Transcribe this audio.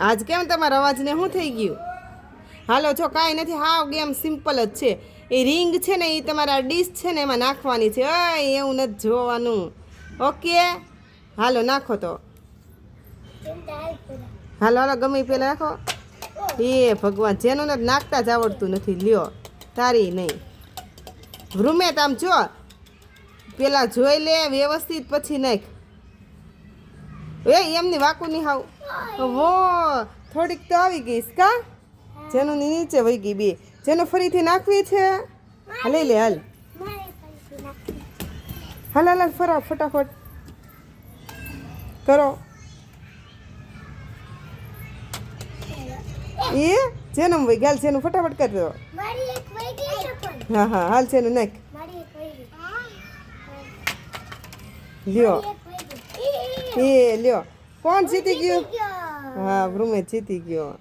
આજ કેમ તમારા અવાજને શું થઈ ગયું? હાલો, જો કાંઈ નથી, હાવ ગેમ સિમ્પલ જ છે. એ રિંગ છે ને એ તમારા ડીશ છે ને, એમાં નાખવાની છે. એવું નથી જોવાનું. ઓકે? હાલો, નાખો તો. હાલો હાલો, ગમે એ પહેલાં નાખો. એ ભગવાન, જેનું નથી, નાખતા જ આવડતું નથી. લ્યો, તારી નહીં. રૂમેટ, આમ જો. પેલા જોઈ લે, વ્યવસ્થિત, પછી નાખ. એ એમની વાકુ નહીં હાવ. વો થોડીક તો આવી ગઈશ કા? જેનું ની નીચે વહી ગઈ બે. જેનું ફરીથી નાખવી છે? હા, લઈ લે હાલ. હાલ હાલ હાલ, ફરા ફટાફટ. કરો. એ જેનું વહી ગાલ જેનું ફટાફટ કરી દો. ગઈ હા હા હાલ જેનું નાખ. ગઈ. લ્યો. ગઈ એ લ્યો. કોણ જીતી ગયું? હા ભ્રુમે જીતી ગયો.